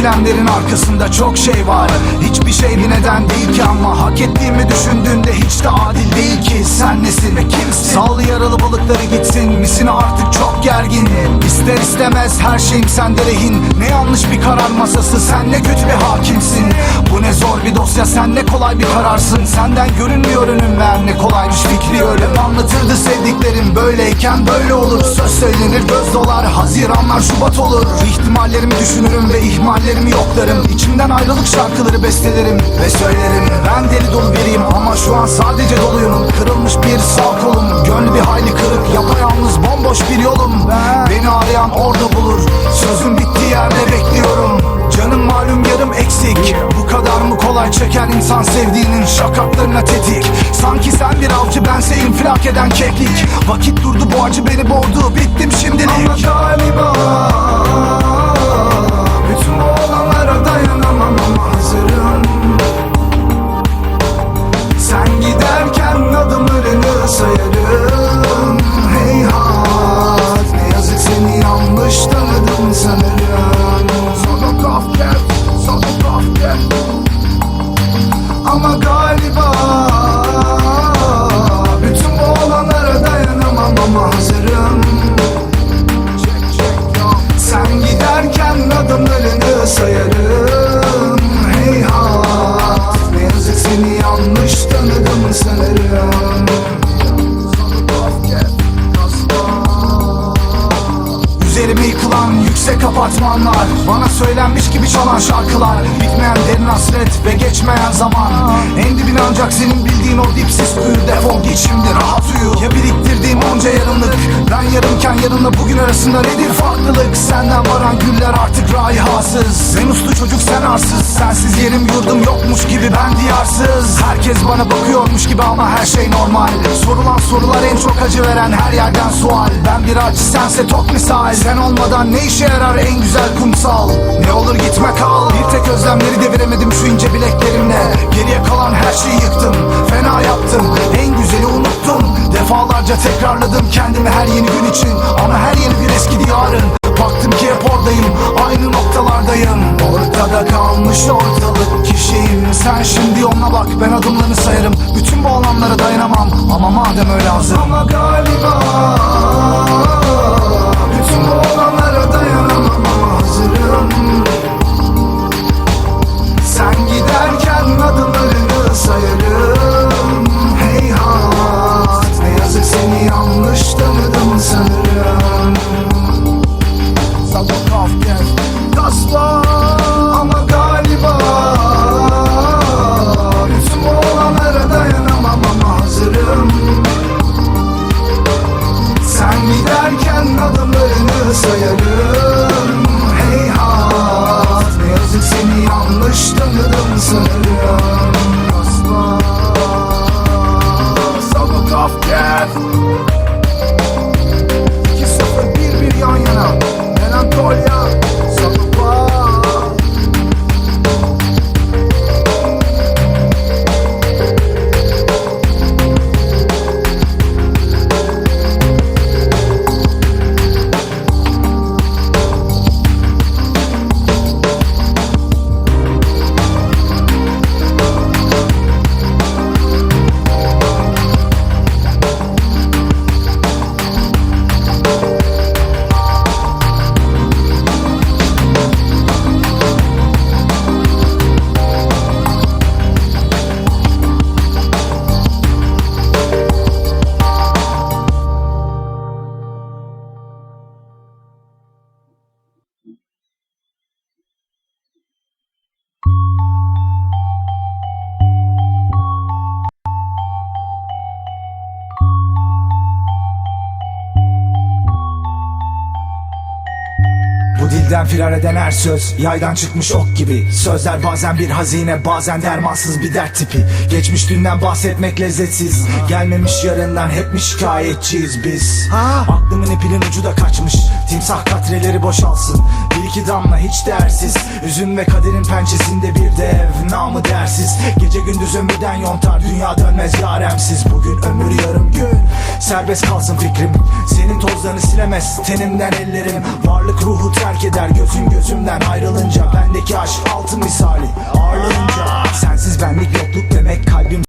eylemlerin arkasında çok şey var. Hiçbir şey bir neden değil ki ama Hak ettiğimi düşündüğünde hiç de adil değil ki. Sen nesin ve kimsin? Sağlı yaralı balıkları gitsin. Misin artık çok gerginim İster istemez her şeyim sende rehin. Ne yanlış bir karar masası Sen ne kötü bir hakimsin. Bu ne zor bir dosya sen ne kolay bir kararsın. Senden görünmüyor önüm ver ne kolaymış fikri ölüm Anlatırdı sevdiklerim. Böyleyken böyle olur Söz söylenir göz dolar. Haziranlar Şubat olur. İhtimallerimi düşünürüm ve ihmallerimi yoklarım. İçimden ayrılık şarkıları bestelerim ve söylerim. Ben deli dolu biriyim ama şu an sadece doluyum. Kırılmış bir sağ kolum Gönlü bir hayli kırık. Yapayalnız bomboş bir yolum. Beni arayan orada çeker insan sevdiğinin şakaklarına tetik. Sanki sen bir avcı bense infilak eden keklik. Vakit durdu bu acı beni boğdu bittim şimdilik. Ama galiba Bütün bu olanlara dayanamam ama hazırım. Sen giderken adımlarını sayarım. Heyhat Ne yazık seni yanlış tanıdım sanırım. Sonra kafket, sonra kafket Ama galiba yüksek apartmanlar Bana söylenmiş gibi çalan şarkılar. Bitmeyen derin hasret ve geçmeyen zaman. En dibine ancak senin bildiğin o dipsiz kuyu Defol git şimdi rahat uyu. Ya biriktirdiğim onca yarınlık Ben yarımken yarınla bugün arasında nedir farklılık? Senden varan güller artık raihasız Ben uslu çocuk sen arsız Sensiz yerim yurdum yokmuş gibi ben diyarsız. Herkes bana bakıyormuş gibi ama her şey normal. Sorulan sorular en çok acı veren her yerden sual. Ben bir acı sense tok misal. Sen olmadan ne işe yarar en güzel kumsal? Ne olur gitme kal. Bir tek özlemleri deviremedim şu ince bileklerimle. Geriye kalan her şeyi yıktım Fena yaptım. En güzeli unuttum. Defalarca tekrarladım kendimi her yeni gün için. Ama her yeni bir eski yarın Baktım ki hep oradayım Aynı noktalardayım. Ortada kalmış ortalık kişiyim. Sen şimdi yoluna bak ben adımlarını sayarım. Bütün bu alanlara dayanamam Ama madem öyle hazır. Ama galiba Bütün bu olanlara dayanamam ama hazırım. Sen giderken adımlarını sayarım. Heyhat Ne yazık seni yanlış tanıdım sanırım seni yanlış tanıdım sanırım Asla. Sabokafken 2-0-1-1 dilden firar eden her söz Yaydan çıkmış ok gibi. Sözler bazen bir hazine Bazen dermansız bir dert tipi. Geçmiş dünden bahsetmek lezzetsiz. Gelmemiş yarından hep mi şikayetçiyiz biz? Aklımın ipinin ucu da kaçmış. Timsah katreleri boşalsın. Bir iki damla hiç değersiz. Üzüm ve kaderin pençesinde bir dev Namı dersiz. Gece gündüz ömürden yontar Dünya dönmez yaremsiz. Bugün ömür yarım gün. Serbest kalsın fikrim. Senin tozlarını silemez tenimden ellerim. Varlık ruhu terk eder gözüm gözümden ayrılınca Bendeki aşk altın misali. Ağırlığınca Sensiz benlik yokluk demek kalbim